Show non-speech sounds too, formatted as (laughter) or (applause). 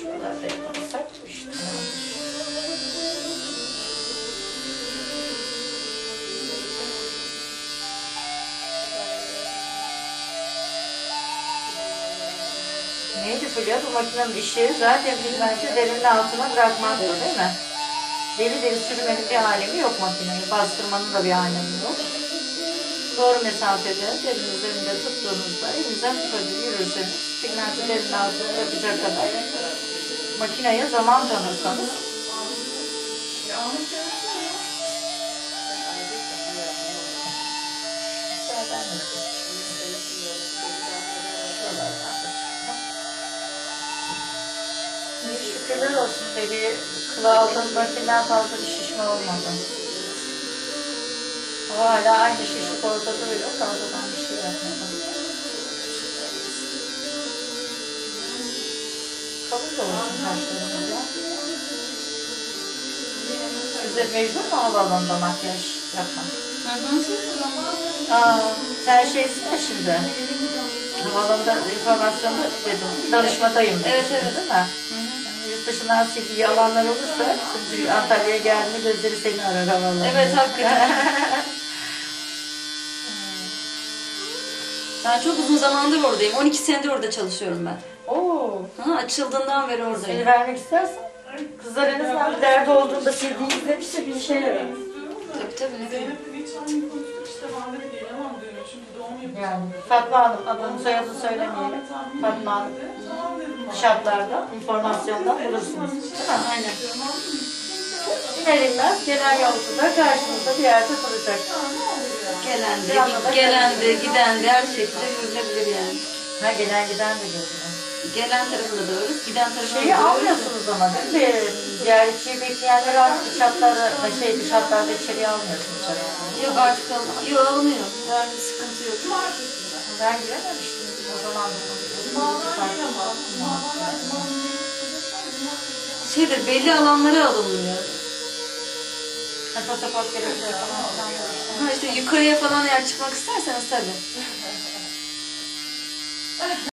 Şuralarda yaparsak bu iş tamamdır. Neydi Fulya? Bu makinenin işi zaten pigmenti derinin altına bırakmaktı değil mi? Deri deri sürmenin bir alemi yok makineyi. Bastırmanın da bir alemi yok. Doğru mesafede derinin üzerinde tuttuğunuzda elinizden tutucu yürürseniz pigmenti derinin altına bırakacak kadar makineye zaman tanırsanız Şükürler olsun dedi. Kılı aldığım makinden fazla bir şişme olmadı. Hala aynı şişlik orada duruyor. Fazladan bir şey yapmadım. Kalın da olsun kaşlarımız ya. Size mecbur mu havaalanında makyaj yapmak? Aa, sen şeysin ya şimdi. Havaalanında informasyonda dedim. Danışmadayım. Evet, evet. Değil mi? Yurt dışından CV alanlar olursa, şimdi Antalya'ya geldiğinde gözleri seni arar havaalanında. Evet hakikaten. (laughs) ben çok uzun zamandır oradayım. 12 senedir orada çalışıyorum ben. Oo, Ha, açıldığından beri seni oradayım. vermek istersen kızlar en azından bir derdi olduğunda CD izlemişse bir işe yarar. Tabii tabii ne diyeyim. Zeynep'in hiç aynı konuştuk işte ben de gelemem diyor çünkü doğum yapacağım. Yani Fatma Hanım, adını soyadını söylemeyelim. Fatma Hanım, Tamam dedim ben. şartlarda, informasyondan bulursunuz. Değil mi? Aynen. İnmez genel yolcuda karşınızda bir yerde duracak. Gelendi, Yanına gelendi, karışıyor. gidendi her şekilde görülebilir yani. Ha gelen giden de görüyor. Gelen tarafında da öyle, giden tarafında da Şeyi öyle. almıyorsunuz ama değil mi? Ziyaretçiyi bekleyenler artık hatlarda, şey dış hatlarda içeriye almıyorsunuz. Yok artık al Yok alınıyor. Yani bir sıkıntı yok. Ben girememiştim o zaman. Şeydir belli alanlara alınmıyor. Pasaport gerekiyor. Ha işte yukarıya falan eğer çıkmak isterseniz tabii.